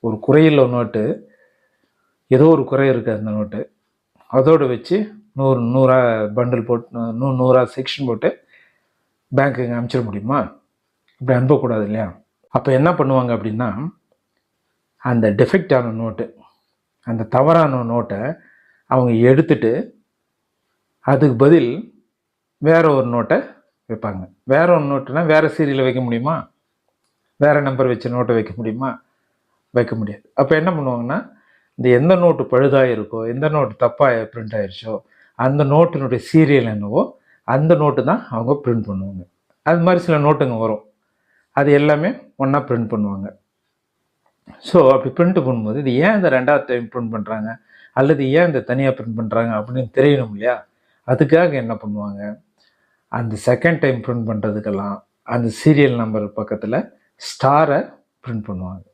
ஒரு குறையில் நோட்டு ஏதோ ஒரு குறை இருக்குது அந்த நோட்டு. அதோடு வச்சு நூறு நூறா பண்டில் போட்டு நூ நூறா செக்ஷன் போட்டு பேங்க்குங்க அனுப்பிச்சிட முடியுமா? இப்படி அனுப்பக்கூடாது இல்லையா? அப்போ என்ன பண்ணுவாங்க அப்படின்னா அந்த டெஃபெக்டான நோட்டு அந்த தவறான நோட்டை அவங்க எடுத்துட்டு அதுக்கு பதில் வேற ஒரு நோட்டை வைப்பாங்க. வேற ஒரு நோட்டுனா வேறு சீரியலில் வைக்க முடியுமா? வேறு நம்பர் வச்ச நோட்டை வைக்க முடியுமா? வைக்க முடியாது. அப்போ என்ன பண்ணுவாங்கன்னா இந்த எந்த நோட்டு பழுதாக இருக்கோ எந்த நோட்டு தப்பாக பிரிண்ட் ஆயிடுச்சோ அந்த நோட்டினுடைய சீரியல் என்னவோ அந்த நோட்டு தான் அவங்க பிரிண்ட் பண்ணுவாங்க. அது மாதிரி சில நோட்டுங்க வரும். அது எல்லாமே ஒன்றா பிரிண்ட் பண்ணுவாங்க. ஸோ அப்படி பிரிண்ட் பண்ணும்போது இது ஏன் இந்த ரெண்டாவது டைம் பிரிண்ட் பண்ணுறாங்க அல்லது ஏன் இந்த தனியாக பிரிண்ட் பண்ணுறாங்க அப்படின்னு தெரியணும் இல்லையா? அதுக்காக என்ன பண்ணுவாங்க? அந்த செகண்ட் டைம் பிரிண்ட் பண்ணுறதுக்கெல்லாம் அந்த சீரியல் நம்பர் பக்கத்தில் ஸ்டாரை பிரிண்ட் பண்ணுவாங்க.